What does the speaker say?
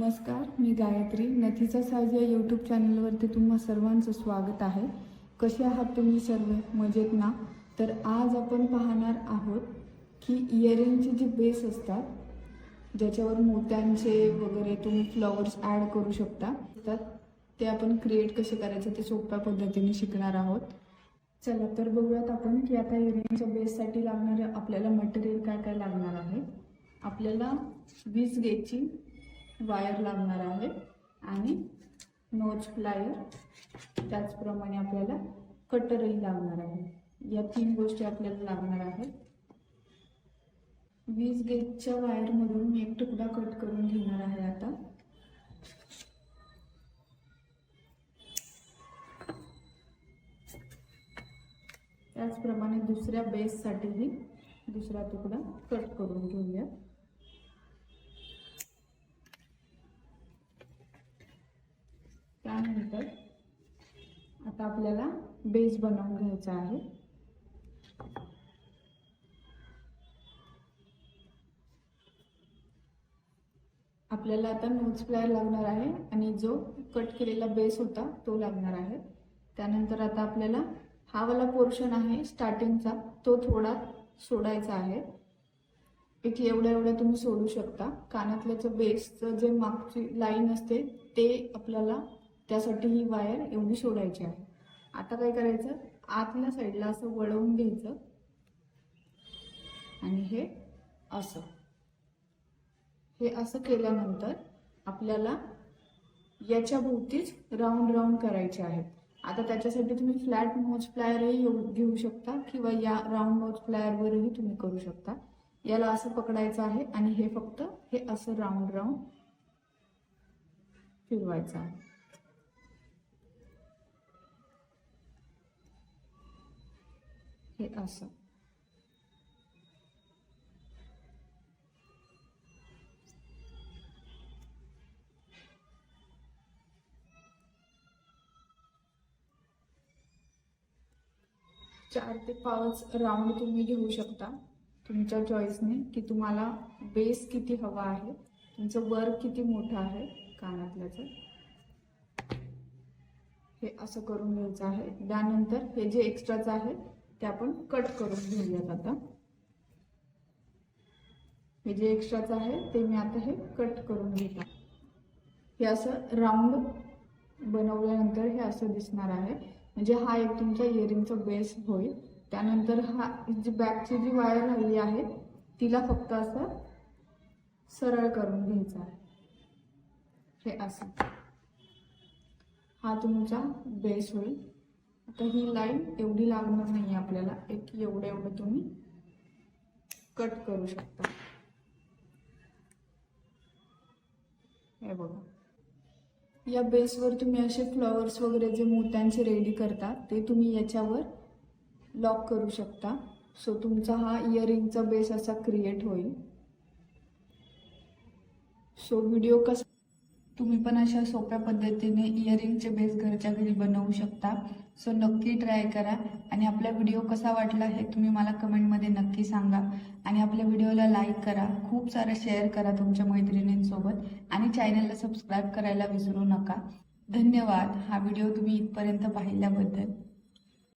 नमस्कार मी गायत्री. नथीचा साज या यूट्यूब चॅनलवरती तुम्हा सर्वांचं स्वागत आहे. कसे आहात तुम्ही सर्व? मजेत ना? तर आज आपण पाहणार आहोत की इयरिंगची जी बेस असतात ज्याच्यावर मोत्यांचे वगैरे तुम्ही फ्लॉवर्स ॲड करू शकता तर ते आपण क्रिएट कसे करायचं ते सोप्या पद्धतीने शिकणार आहोत. चला तर बघूयात आपण की आता इयरिंगच्या बेससाठी लागणारे आपल्याला मटेरियल काय काय लागणार आहे. आपल्याला वीस गेजची वायर लागणार आहे आणि नोच प्लायर त्याचप्रमाणे आपल्याला कटरही लागणार आहे. या तीन गोष्टी आपल्याला लागणार आहेत. वीज गेटच्या वायरमधून मी एक तुकडा कट करून घेणार आहे आता. त्याचप्रमाणे दुसऱ्या बेससाठीही दुसरा तुकडा कट करून घेऊया त्यानंतर आता आपल्याला बेस बनवून घ्यायचा आहे. आपल्याला आता नोट्स प्लायर लागणार आहे आणि जो कट केलेला बेस होता तो लागणार आहे. त्यानंतर आता आपल्याला हा वाला पोर्शन आहे स्टार्टिंगचा तो थोडा सोडायचा आहे. एक एवढ्या एवढ्या तुम्ही सोडू शकता. कानातल्याचं बेसचं जे मागची लाईन असते ते आपल्याला त्यासाठी ही वायर एवढी सोडायची आहे. आता काय करायचं? आतल्या साईडला असं वळवून घ्यायचं. आणि हे असं. हे असं केल्यानंतर आपल्याला याच्या भोवतीच राऊंड राऊंड करायचे आहेत. आता त्याच्यासाठी तुम्ही फ्लॅट नोज प्लायरही घेऊ शकता किंवा या राऊंड नोज प्लायरवरही तुम्ही करू शकता. याला असं पकडायचं आहे आणि हे फक्त हे असं राऊंड राऊंड फिरवायचं आहे. हे असं. चार ते पाच राऊंड तुम्ही घेऊ शकता. तुमच्या चॉईसने की तुम्हाला बेस किती हवा आहे तुमचं वर्क किती मोठं आहे कानातल्याचं. हे असं करून घ्यायचं आहे. त्यानंतर हे जे एक्स्ट्राचं आहे ते आपण कट करून घेऊयात आता. हे जे एक्स्ट्राचं आहे ते मी आता हे कट करून घेतो. हे असं राऊंड बनवल्यानंतर हे असं दिसणार आहे. म्हणजे हा एक तुमचा इयरिंगचा बेस होईल. त्यानंतर हा जी बॅकची जी वायर राहिली आहे तिला फक्त असं सरळ करून घ्यायचं आहे. हे असं. हा तुमचा बेस होईल. आता ही लाईन एवढी लागणार नाही आपल्याला. एक एवढं एवढं तुम्ही कट करू शकता. हे बघा. या बेसवर तुम्ही असे फ्लॉवर्स वगैरे जे मोत्यांचे रेडी करता ते तुम्ही याच्यावर लॉक करू शकता. सो तुमचा हा इयरिंगचा बेस असा क्रिएट होईल. सो व्हिडिओ कसा तुम्ही पण अशा सोप्या पद्धतीने इयरिंगचे बेस घरच्या घरी बनवू शकता. सो नक्की ट्राय करा. आणि आपला व्हिडिओ कसा वाटला हे तुम्ही मला कमेंटमध्ये नक्की सांगा. आणि आपल्या व्हिडिओला लाईक करा. खूप सारं शेअर करा तुमच्या मैत्रिणींसोबत. आणि चॅनलला सबस्क्राईब करायला विसरू नका. धन्यवाद. हा व्हिडिओ तुम्ही इथपर्यंत पाहिल्याबद्दल.